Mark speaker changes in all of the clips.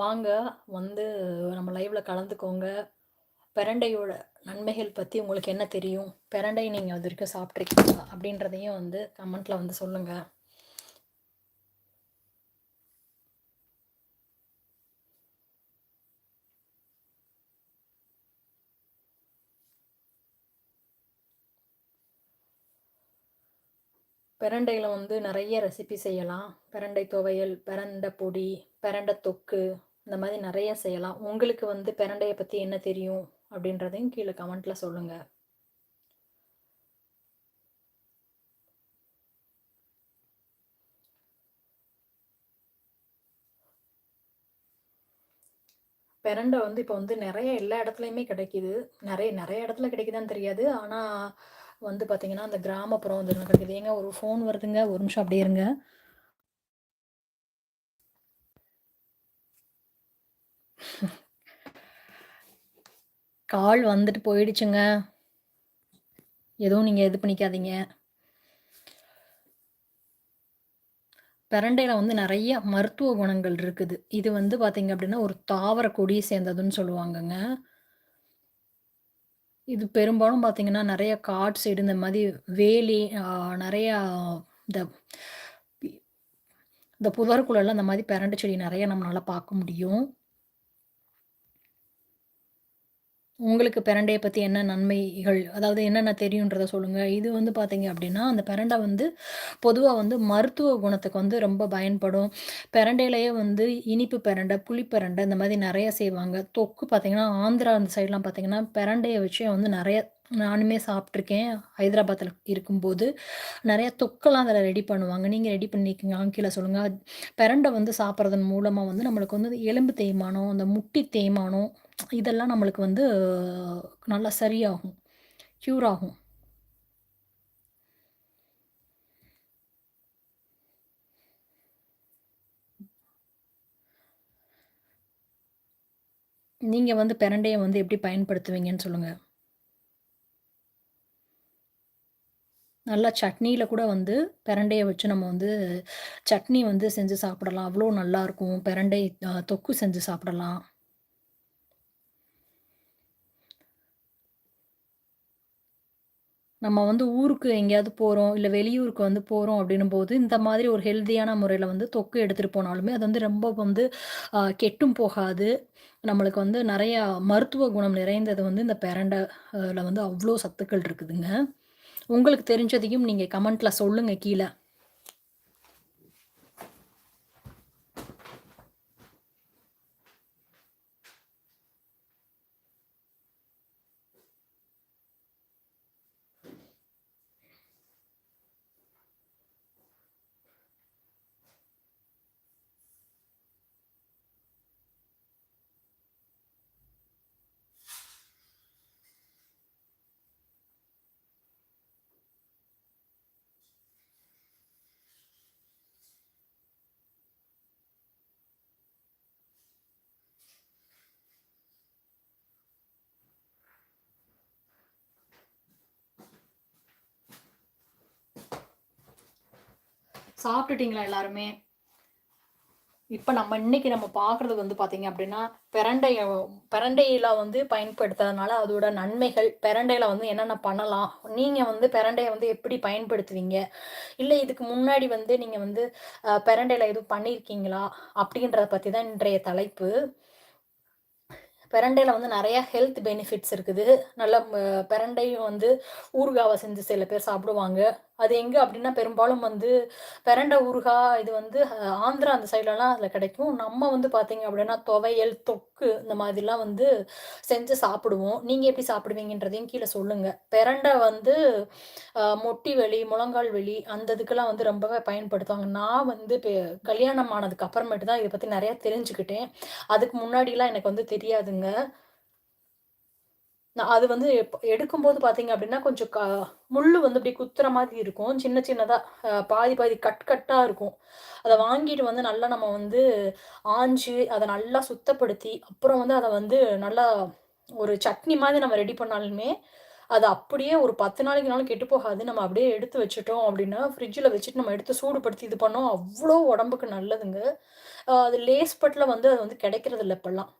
Speaker 1: வாங்க வந்து நம்ம லைவ்ல கலந்துக்கோங்க. பெரண்டையோட நன்மைகள் பத்தி உங்களுக்கு என்ன தெரியும்? பிரண்டை நீங்க இதுவரைக்கும் சாப்பிட்ருக்கீங்களா அப்படின்றதையும் வந்து கமெண்ட்ல வந்து சொல்லுங்க. பெரண்டையில் வந்து நிறைய ரெசிபி செய்யலாம். பிரண்டை துவையல், பிரண்டை பொடி, பிரண்டை தொக்கு இந்த மாதிரி நிறைய செய்யலாம். உங்களுக்கு வந்து பிரண்டையை பத்தி என்ன தெரியும்? அப்படின்றதையும் கீழ கமெண்ட்ல சொல்லுங்க. பிரண்டை வந்து இப்போ வந்து நிறைய எல்லா இடத்துலயுமே கிடைக்குது. நிறைய நிறைய இடத்துல கிடைக்குதான்னு தெரியாது. ஆனா வந்து பார்த்தீங்கன்னா, அந்த கிராமப்புறம் வந்து கிடைக்குது. ஏங்க ஒரு ஃபோன் வருதுங்க. ஒரு நிமிஷம் அப்படியே இருங்க. கால் வந்துட்டு போயிடுச்சுங்க. எதுவும் நீங்கள் இது பண்ணிக்காதீங்க. பெரண்டையில் வந்து நிறைய மருத்துவ குணங்கள் இருக்குது. இது வந்து பார்த்தீங்க அப்படின்னா, ஒரு தாவர கொடிய சேர்ந்ததுன்னு சொல்லுவாங்கங்க. இது பெரும்பாலும் பார்த்தீங்கன்னா, நிறைய காட் சைடு இந்த மாதிரி வேலி நிறையா இந்த இந்த புதருக்குள்ளலாம் இந்த மாதிரி பிரண்டை செடி நிறைய நம்மளால பார்க்க முடியும். உங்களுக்கு பெரண்டையை பற்றி என்ன நன்மைகள், அதாவது என்னென்ன தெரியுன்றத சொல்லுங்கள் இது வந்து பார்த்தீங்க அப்படின்னா, அந்த பிரண்டை வந்து பொதுவாக வந்து மருத்துவ குணத்துக்கு வந்து ரொம்ப பயன்படும். பிரண்டையிலேயே வந்து இனிப்பு பெரண்டை புளிப்பெரண்டை இந்த மாதிரி நிறைய செய்வாங்க. தொக்கு பார்த்தீங்கன்னா, ஆந்திரா அந்த சைட்லாம் பார்த்தீங்கன்னா, பெரண்டையை வச்சே வந்து நிறைய நானுமே சாப்பிட்ருக்கேன் ஹைதராபாத்தில் இருக்கும்போது. நிறையா தொக்கெல்லாம் அதில் ரெடி பண்ணுவாங்க. நீங்கள் ரெடி பண்ணியிருக்கீங்களான்னு கீழே சொல்லுங்கள் பிரண்டை வந்து சாப்பிட்றதன் மூலமாக வந்து நம்மளுக்கு வந்து எலும்பு தேய்மானம், அந்த முட்டி தேய்மானம் இதெல்லாம் நம்மளுக்கு வந்து நல்லா சரியாகும். க்யூர் ஆகும். நீங்கள் வந்து பெரண்டையை வந்து எப்படி பயன்படுத்துவீங்கன்னு சொல்லுங்கள் நல்லா சட்னியில் கூட வந்து பெரண்டையை வச்சு நம்ம வந்து சட்னி வந்து செஞ்சு சாப்பிடலாம். அவ்வளோ நல்லாயிருக்கும் பிரண்டை தொக்கு செஞ்சு சாப்பிடலாம். நம்ம வந்து ஊருக்கு எங்கேயாவது போகிறோம் இல்லை வெளியூருக்கு வந்து போகிறோம் அப்படின்னும் போது இந்த மாதிரி ஒரு ஹெல்தியான முறையில் வந்து தொக்கு எடுத்துகிட்டு போனாலுமே, அது வந்து ரொம்ப வந்து கெட்டும் போகாது. நம்மளுக்கு வந்து நிறையா மருத்துவ குணம் நிறைந்தது வந்து இந்த பிரண்ட வந்து அவ்வளோ சத்துக்கள் இருக்குதுங்க. உங்களுக்கு தெரிஞ்சதையும் நீங்கள் கமெண்ட்டில் சொல்லுங்கள் கீழே சாப்பிட்டுட்டீங்களா எல்லாருமே? இப்போ நம்ம இன்னைக்கு நம்ம பார்க்குறது வந்து பார்த்தீங்க அப்படின்னா, பிரண்டை பிரண்டையில வந்து பயன்படுத்துறதுனால அதோட நன்மைகள், பிரண்டையில வந்து என்னென்ன பண்ணலாம்? நீங்கள் வந்து பிரண்டையை வந்து எப்படி பயன்படுத்துவீங்க? இல்லை இதுக்கு முன்னாடி வந்து நீங்கள் வந்து பிரண்டையில் எதுவும் பண்ணியிருக்கீங்களா? அப்படின்றத பற்றி தான் இன்றைய தலைப்பு. பிரண்டையில் வந்து நிறையா ஹெல்த் பெனிஃபிட்ஸ் இருக்குது. நல்ல பிரண்டையும் வந்து ஊறுகாவை செஞ்சு சில பேர் சாப்பிடுவாங்க. அது எங்க அப்படின்னா பெரும்பாலும் வந்து பெரண்ட ஊறுகாய் இது வந்து ஆந்திரா அந்த சைட்லலாம் அதில் கிடைக்கும். நம்ம வந்து பார்த்தீங்க அப்படின்னா துவையல், தொக்கு இந்த மாதிரிலாம் வந்து செஞ்சு சாப்பிடுவோம். நீங்க எப்படி சாப்பிடுவீங்கன்றதையும் கீழே சொல்லுங்க. பெரண்டை வந்து மொட்டி வெளி வலி, முழங்கால் வலி அந்த இதுக்கெல்லாம் வந்து ரொம்பவே பயன்படுத்துவாங்க. நான் வந்து கல்யாணம் ஆனதுக்கு அப்புறமேட்டு தான் இதை பத்தி நிறையா தெரிஞ்சுக்கிட்டேன். அதுக்கு முன்னாடிலாம் எனக்கு வந்து தெரியாதுங்க. நான் அது வந்து எப் எடுக்கும்போது பார்த்தீங்க அப்படின்னா கொஞ்சம் க முள் வந்து இப்படி குத்துற மாதிரி இருக்கும். சின்ன சின்னதாக பாதி பாதி கட் கட்டாக இருக்கும். அதை வாங்கிட்டு வந்து நல்லா நம்ம வந்து ஆஞ்சு, அதை நல்லா சுத்தப்படுத்தி, அப்புறம் வந்து அதை வந்து நல்லா ஒரு சட்னி மாதிரி நம்ம ரெடி பண்ணாலுமே, அது அப்படியே ஒரு பத்து நாளைக்குனாலும் கெட்டு போகாது நம்ம அப்படியே எடுத்து வச்சுட்டோம் அப்படின்னா ஃப்ரிட்ஜில் வச்சுட்டு நம்ம எடுத்து சூடுபடுத்தி இது பண்ணோம் அவ்வளோ உடம்புக்கு நல்லதுங்க அது லேஸ் பட்டில் வந்து அது வந்து கிடைக்கிறது இல்லை இப்போல்லாம்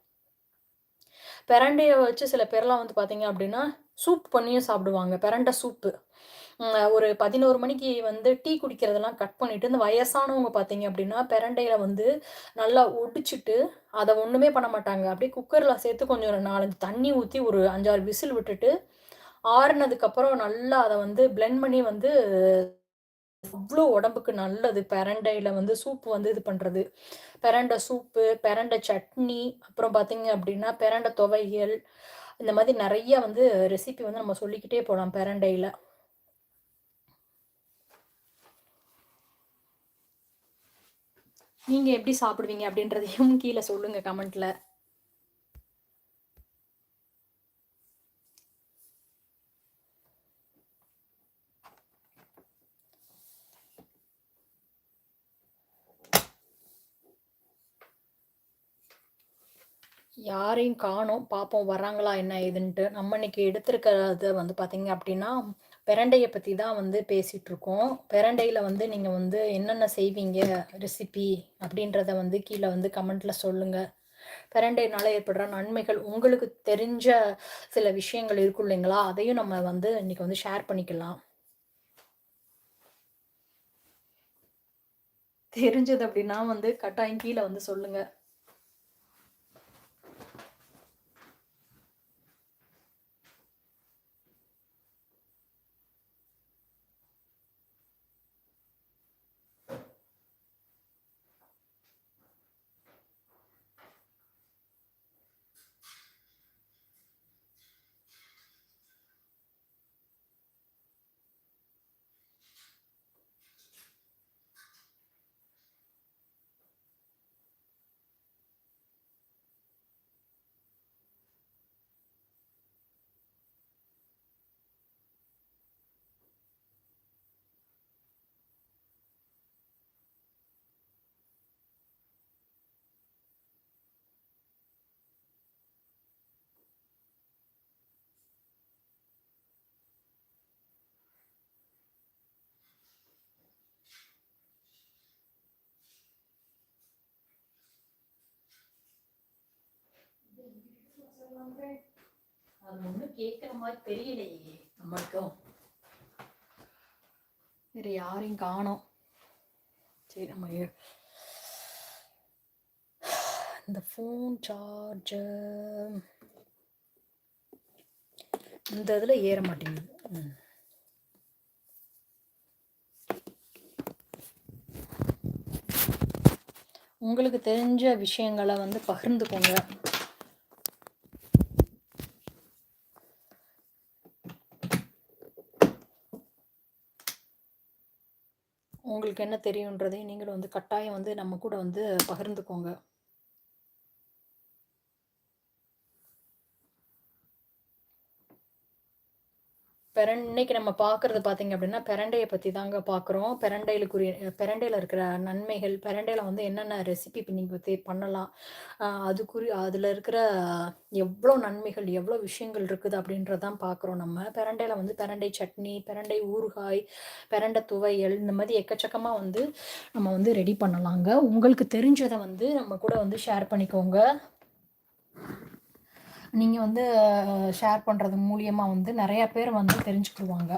Speaker 1: பெரண்டையை வச்சு சில பேர்லாம் வந்து பார்த்தீங்க அப்படின்னா சூப் பண்ணியும் சாப்பிடுவாங்க. பெரண்டை சூப்பு ஒரு பதினோரு மணிக்கு வந்து டீ குடிக்கிறதெல்லாம் கட் பண்ணிவிட்டு இந்த வயசானவங்க பார்த்தீங்க அப்படின்னா பெரண்டையில் வந்து நல்லா ஒடிச்சிட்டு அதை ஒன்றுமே பண்ண மாட்டாங்க. அப்படியே குக்கரில் சேர்த்து கொஞ்சம் ஒரு நாலஞ்சு தண்ணி ஊற்றி ஒரு அஞ்சாறு விசில் விட்டுட்டு ஆறுனதுக்கப்புறம் நல்லா அதை வந்து பிளெண்ட் பண்ணி வந்து அவ்வளோ உடம்புக்கு நல்லது. பெரண்டையில் வந்து சூப்பு வந்து இது பண்ணுறது பெரண்டை சூப்பு பெரண்டை சட்னி அப்புறம் பார்த்தீங்க அப்படின்னா பெரண்டை துவையல் இந்த மாதிரி நிறைய வந்து ரெசிபி வந்து நம்ம சொல்லிக்கிட்டே போகலாம் பெரண்டையில். நீங்கள் எப்படி சாப்பிடுவீங்க அப்படின்றதையும் கீழே சொல்லுங்கள் கமெண்ட்டில் யாரையும் காணோம் பார்ப்போம் வராங்களா என்ன ஏதுன்ட்டு. நம்ம இன்னைக்கு எடுத்திருக்கிறத வந்து பார்த்தீங்க அப்படின்னா பிரண்டையை பற்றி தான் வந்து பேசிகிட்டு இருக்கோம் பிரண்டையில் வந்து நீங்கள் வந்து என்னென்ன செய்வீங்க ரெசிபி அப்படின்றத வந்து கீழே வந்து கமெண்ட்டில் சொல்லுங்கள் பிரண்டையினால் ஏற்படுற நன்மைகள் உங்களுக்கு தெரிஞ்ச சில விஷயங்கள் இருக்கும் இல்லைங்களா? அதையும் நம்ம வந்து இன்னைக்கு வந்து ஷேர் பண்ணிக்கலாம். தெரிஞ்சது அப்படின்னா வந்து கட்டாயம் கீழே வந்து சொல்லுங்கள் அது ஒன்றும் கேட்குற மாதிரி தெரியலையே நம்மளுக்கும் வேறு யாரையும் காணோம். சரி நம்ம இந்த ஃபோன் சார்ஜர் இந்த இதில் ஏற மாட்டேங்குது. உங்களுக்கு தெரிஞ்ச விஷயங்களை வந்து பகிர்ந்துக்கோங்க. உங்களுக்கு என்ன தெரியுன்றதையும் நீங்களும் வந்து கட்டாயம் வந்து நம்ம கூட வந்து பகிர்ந்துக்கோங்க. பிறன்னைக்கு இன்னைக்கு நம்ம பார்க்கறது பார்த்தீங்க அப்படின்னா பெரண்டையை பற்றி தாங்க பார்க்குறோம் பெரண்டையிலுக்குரிய பெரண்டையில் இருக்கிற நன்மைகள் பெரண்டையில் வந்து என்னென்ன ரெசிபி இப்போ நீங்கள் பற்றி பண்ணலாம் அதுக்குரிய அதில் இருக்கிற எவ்வளோ நன்மைகள் எவ்வளோ விஷயங்கள் இருக்குது அப்படின்றதான் பார்க்குறோம் நம்ம. பெரண்டையில் வந்து பெரண்டை சட்னி பெரண்டை ஊறுகாய் பெரண்டை துவையல் இந்த மாதிரி எக்கச்சக்கமாக வந்து நம்ம வந்து ரெடி பண்ணலாங்க. உங்களுக்கு தெரிஞ்சதை வந்து நம்ம கூட வந்து ஷேர் பண்ணிக்கோங்க. நீங்கள் வந்து ஷேர் பண்ணுறது மூலியமாக வந்து நிறையா பேர் வந்து தெரிஞ்சுக்கிடுவாங்க.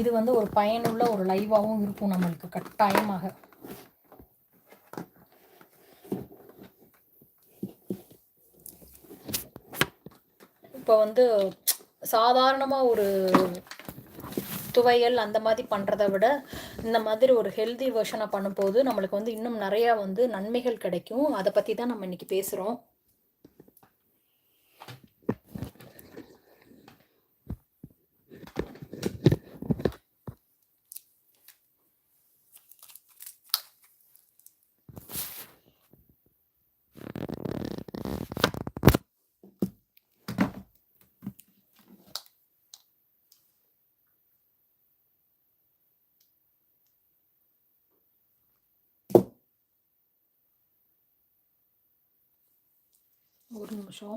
Speaker 1: இது வந்து ஒரு பயனுள்ள ஒரு லைவாகவும் இருக்கும் நம்மளுக்கு கட்டாயமாக. இப்போ வந்து சாதாரணமாக ஒரு துவையல் அந்த மாதிரி பண்ணுறத விட இந்த மாதிரி ஒரு ஹெல்தி வெர்ஷனை பண்ணும்போது நம்மளுக்கு வந்து இன்னும் நிறையா வந்து நன்மைகள் கிடைக்கும். அதை பற்றி தான் நம்ம இன்றைக்கி பேசுகிறோம் ஒரு நிமிஷம்.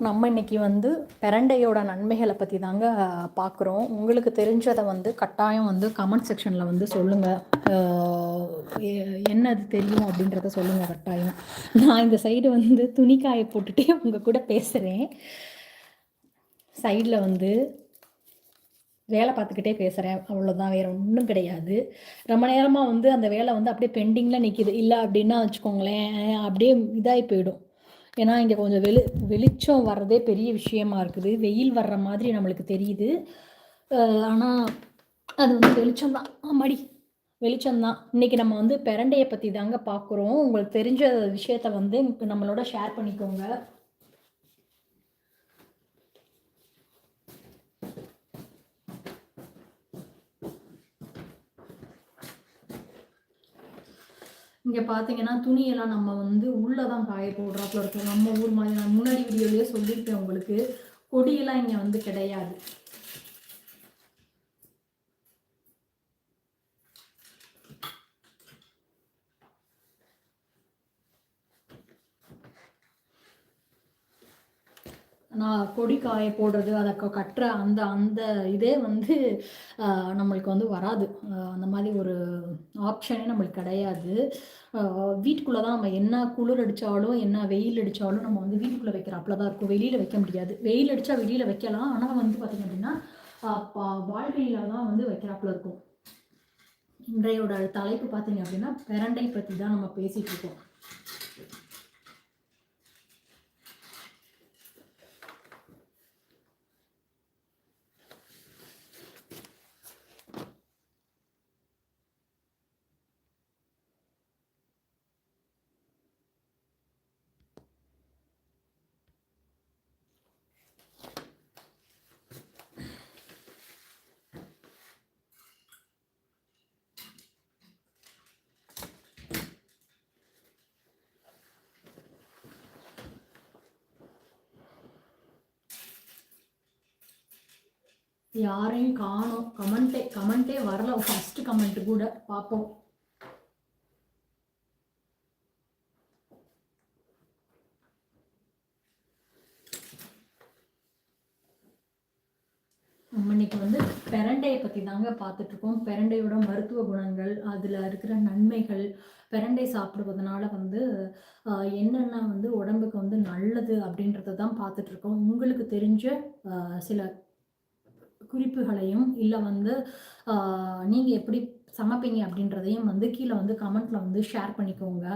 Speaker 1: நம்ம இன்னைக்கு வந்து பெரண்டையோட நன்மைகளை பற்றி தாங்க பார்க்குறோம் உங்களுக்கு தெரிஞ்சதை வந்து கட்டாயம் வந்து கமெண்ட் செக்ஷனில் வந்து சொல்லுங்கள் என்ன அது தெரியும் அப்படின்றத சொல்லுங்கள் கட்டாயம். நான் இந்த சைடு வந்து துணிக்காயை போட்டுகிட்டே உங்கள் கூட பேசுகிறேன் சைடில் வந்து வேலை பார்த்துக்கிட்டே பேசுகிறேன் அவ்வளோதான் வேறு ஒன்றும் கிடையாது. ரொம்ப நேரமாக வந்து அந்த வேலை வந்து அப்படியே பெண்டிங்கில் நிற்கிது இல்லை அப்படின்னா வச்சுக்கோங்களேன் அப்படியே இதாகி போயிடும். ஏன்னா இங்கே கொஞ்சம் வெளி வெளிச்சம் வர்றதே பெரிய விஷயமா இருக்குது. வெயில் வர்ற மாதிரி நம்மளுக்கு தெரியுது. ஆனால் அது வந்து வெளிச்சம் தான். ஆமாடி. வெளிச்சம்தான் இன்றைக்கி நம்ம வந்து பிரண்டையை பற்றி தாங்க பார்க்குறோம் உங்களுக்கு தெரிஞ்ச விஷயத்த வந்து நம்மளோட ஷேர் பண்ணிக்கோங்க. இங்கே பார்த்தீங்கன்னா துணியெல்லாம் நம்ம வந்து உள்ளே தான் காய போடுறாப்புல இருக்கும். நம்ம ஊர் மாதிரி நான் முன்னாடி வீடியோலேயே சொல்லியிருப்பேன் உங்களுக்கு. கொடியெல்லாம் இங்கே வந்து கிடையாது. நான் கொடி காய போடுறது அதை கட்டுற அந்த அந்த இதே வந்து நம்மளுக்கு வந்து வராது. அந்த மாதிரி ஒரு ஆப்ஷனே நம்மளுக்கு கிடையாது. வீட்டுக்குள்ளே தான் நம்ம என்ன குளிர் அடித்தாலும் என்ன வெயில் அடித்தாலும் நம்ம வந்து வீட்டுக்குள்ளே வைக்கிறாப்புல தான் இருக்கும். வெளியில் வைக்க முடியாது. வெயில் அடித்தா வெளியில் வைக்கலாம். ஆனால் வந்து பார்த்திங்க அப்படின்னா வாழ்க்கையில் தான் வந்து வைக்கிறாப்புல இருக்கும். இன்றையோட தலைப்பு பார்த்தீங்க அப்படின்னா பிரண்டை பற்றி தான் நம்ம பேசிகிட்டு இருக்கோம். யாரையும் காணோம். கமெண்ட்டே கமெண்ட்டே வரல. ஃபஸ்ட்டு கமெண்ட் கூட பார்ப்போம் நம்ம இன்னைக்கு வந்து பெரண்டையை பற்றி தாங்க பார்த்துட்ருக்கோம். பெரண்டையோட மருத்துவ குணங்கள் அதில் இருக்கிற நன்மைகள் பெரண்டை சாப்பிடுவதனால வந்து என்னென்ன வந்து உடம்புக்கு வந்து நல்லது அப்படின்றத தான் பார்த்துட்ருக்கோம். உங்களுக்கு தெரிஞ்ச சில குறிப்புகளையும் இல்லை வந்து நீங்கள் எப்படி சமைப்பீங்க அப்படின்றதையும் வந்து கீழே வந்து கமெண்ட்டில் வந்து ஷேர் பண்ணிக்கோங்க.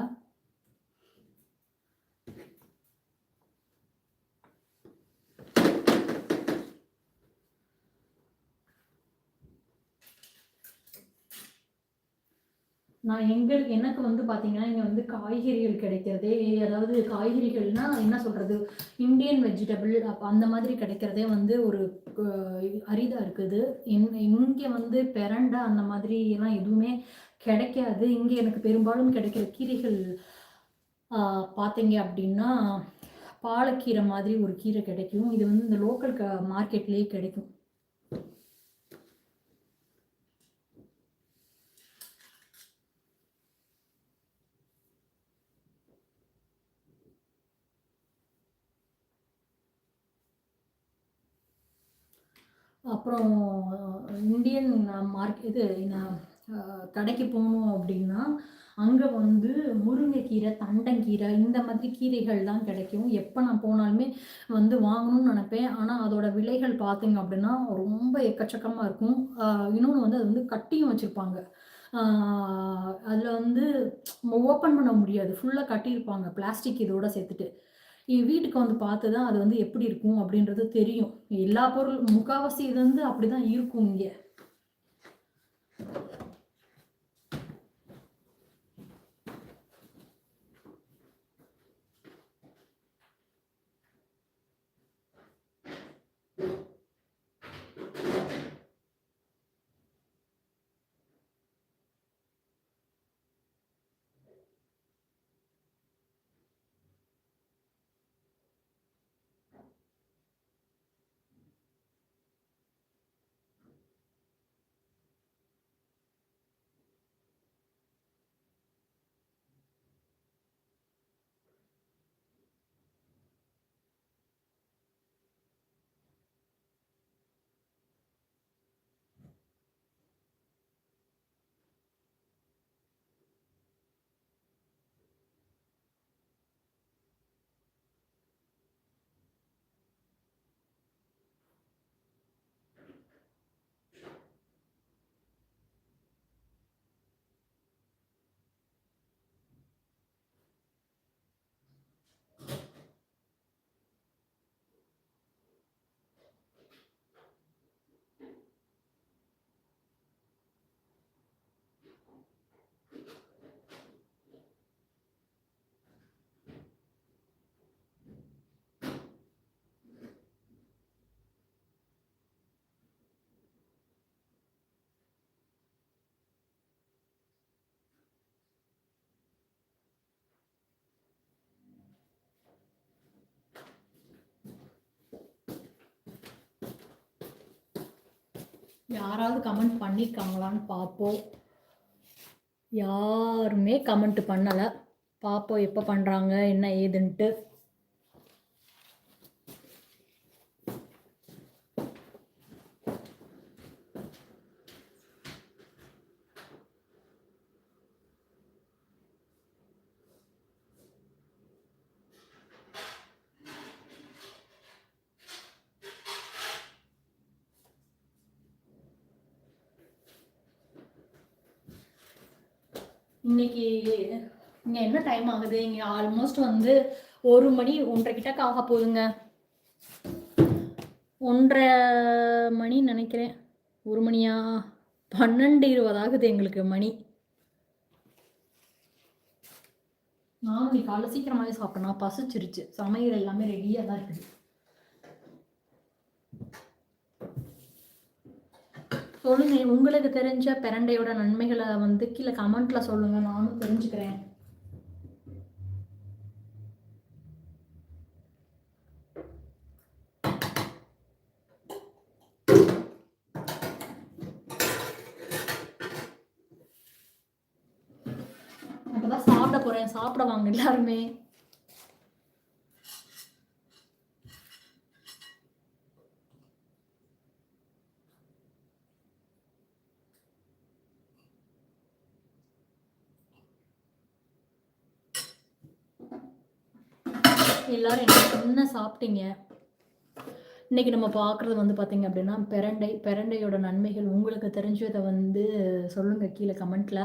Speaker 1: நான் எங்கள் எனக்கு வந்து பார்த்தீங்கன்னா இங்கே வந்து காய்கறிகள் கிடைக்கிறதே அதாவது காய்கறிகள்னால் என்ன சொல்கிறது இந்தியன் வெஜிடபிள் அப்போ அந்த மாதிரி கிடைக்கிறதே வந்து ஒரு அரிதாக இருக்குது. எங் இங்கே வந்து பெரண்டை அந்த மாதிரி எல்லாம் எதுவுமே கிடைக்காது. இங்கே எனக்கு பெரும்பாலும் கிடைக்கிற கீரைகள் பார்த்தீங்க அப்படின்னா பாலக்கீரை மாதிரி ஒரு கீரை கிடைக்கும். இது வந்து இந்த லோக்கல் க மார்க்கெட்லேயே கிடைக்கும். அப்புறம் இந்தியன் மார்க் இது கடைக்கு போகணும் அப்படின்னா அங்கே வந்து முருங்கைக்கீரை தண்டங்கீரை இந்த மாதிரி கீரைகள் தான் கிடைக்கும். எப்போ நான் போனாலுமே வந்து வாங்கணும்னு நினப்பேன். ஆனால் அதோட விலைகள் பார்த்தீங்க அப்படின்னா ரொம்ப எக்கச்சக்கமாக இருக்கும். இன்னொன்று வந்து அது வந்து கட்டியும் வச்சுருப்பாங்க. அதில் வந்து ஓப்பன் பண்ண முடியாது. ஃபுல்லாக கட்டியிருப்பாங்க. பிளாஸ்டிக் இதோட சேர்த்துட்டு. வீட்டுக்கு வந்து பார்த்து தான் அது வந்து எப்படி இருக்கும் அப்படின்றது தெரியும். எல்லா பொருள் முக்காவாசி இது வந்து அப்படி தான் இருக்கும் இங்கே. யாராவது கமெண்ட் பண்ணியிருக்காங்களான்னு பார்ப்போம். யாருமே கமெண்ட் பண்ணலை. பார்ப்போம் எப்போ பண்ணுறாங்க என்ன ஏதுன்ட்டு. இன்னைக்கு இங்கே என்ன டைம் ஆகுது? இங்கே ஆல்மோஸ்ட் வந்து ஒரு மணி ஒன்றரை கிட்டக்க ஆக போகுதுங்க. ஒன்றரை மணி நினைக்கிறேன். ஒரு மணியா? பன்னெண்டு இருபது ஆகுது எங்களுக்கு மணி. நான் இன்னைக்கு காலைல சீக்கிரமாகவே சாப்பிட்டேன். பசிச்சிருச்சு. சமையல் எல்லாமே ரெடியாக தான் இருக்குது. சொல்லுங்க உங்களுக்கு தெரிஞ்ச பிரண்டையோட நன்மைகளை வந்து கீழே கமெண்ட்ல சொல்லுங்க நானும் தெரிஞ்சுக்கிறேன். அப்பதான் சாப்பிட போறேன் சாப்பிட வாங்க எல்லாருமே. எல்லோரும் என்ன என்ன சாப்பிட்டீங்க? இன்றைக்கி நம்ம பார்க்குறது வந்து பார்த்திங்க அப்படின்னா பெரண்டை பெரண்டையோட நன்மைகள் உங்களுக்கு தெரிஞ்சதை வந்து சொல்லுங்கள் கீழே கமெண்ட்டில்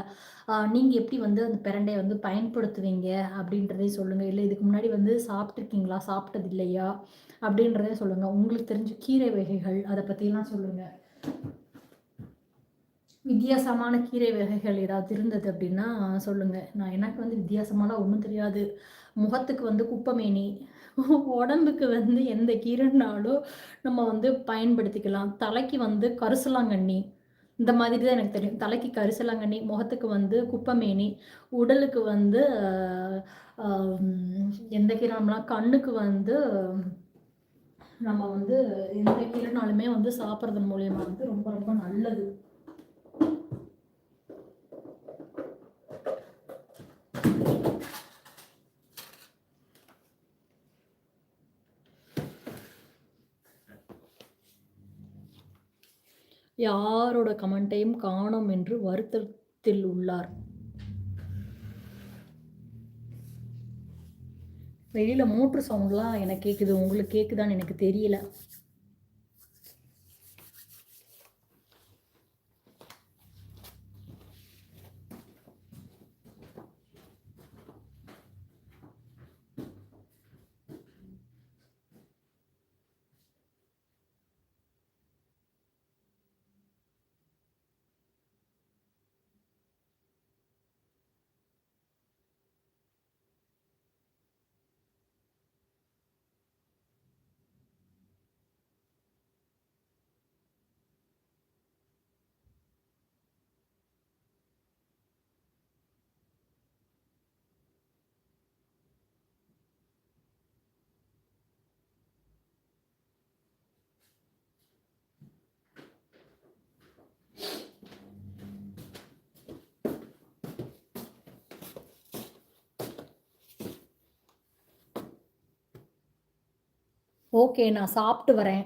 Speaker 1: நீங்கள் எப்படி வந்து அந்த பெரண்டையை வந்து பயன்படுத்துவீங்க அப்படின்றதே சொல்லுங்கள் இல்லை இதுக்கு முன்னாடி வந்து சாப்பிட்ருக்கீங்களா சாப்பிட்டது இல்லையா? அப்படின்றதே சொல்லுங்கள் உங்களுக்கு தெரிஞ்ச கீரை வகைகள் அதை பற்றிலாம் சொல்லுங்கள் வித்தியாசமான கீரை வகைகள் ஏதாவது இருந்தது அப்படின்னா சொல்லுங்கள் நான் எனக்கு வந்து வித்தியாசமான ஒன்றும் தெரியாது. முகத்துக்கு வந்து குப்பமேனி உடம்புக்கு வந்து எந்த கீரைனாலும் நம்ம வந்து பயன்படுத்திக்கலாம். தலைக்கு வந்து கரிசலாங்கண்ணி இந்த மாதிரி தான் எனக்கு தெரியும். தலைக்கு கரிசலாங்கண்ணி முகத்துக்கு வந்து குப்பமேனி உடலுக்கு வந்து எந்த கீரைனாலும் கண்ணுக்கு வந்து நம்ம வந்து எந்த கீரைனாலுமே வந்து சாப்பிட்றது மூலயமா வந்து ரொம்ப ரொம்ப நல்லது. யாரோட கமெண்ட்டையும் காணோம் என்று வருத்தத்தில் உள்ளார். வெளியில் மோட்ரு சவுண்ட்லாம் எனக்கு கேட்குது உங்களுக்கு கேட்குதான்னு எனக்கு தெரியல. ஓகே நான் சாப்பிட்டு வரேன்.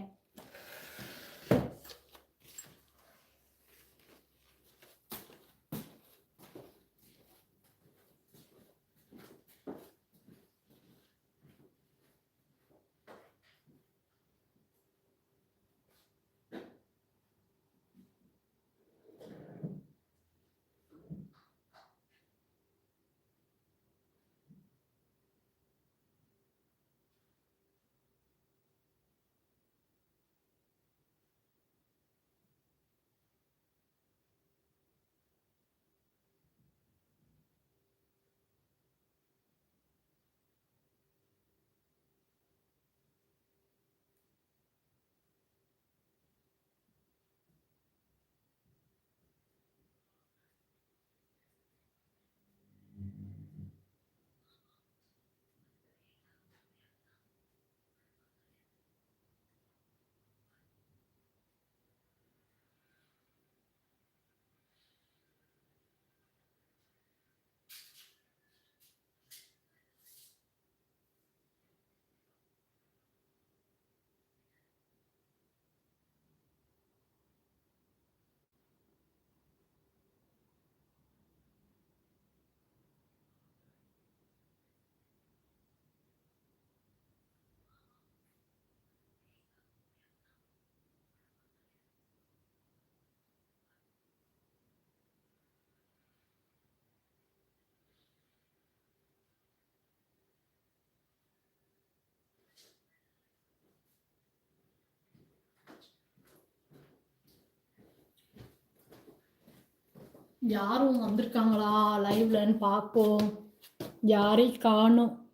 Speaker 1: யாரும் வந்திருக்காங்களா? லைவ்லன்னு பார்ப்போம் யாரையும் காணும்?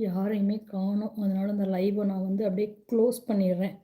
Speaker 1: யாரையுமே காணோம். அதனால் அந்த லைவை நான் வந்து அப்படியே க்ளோஸ் பண்ணிடுறேன்.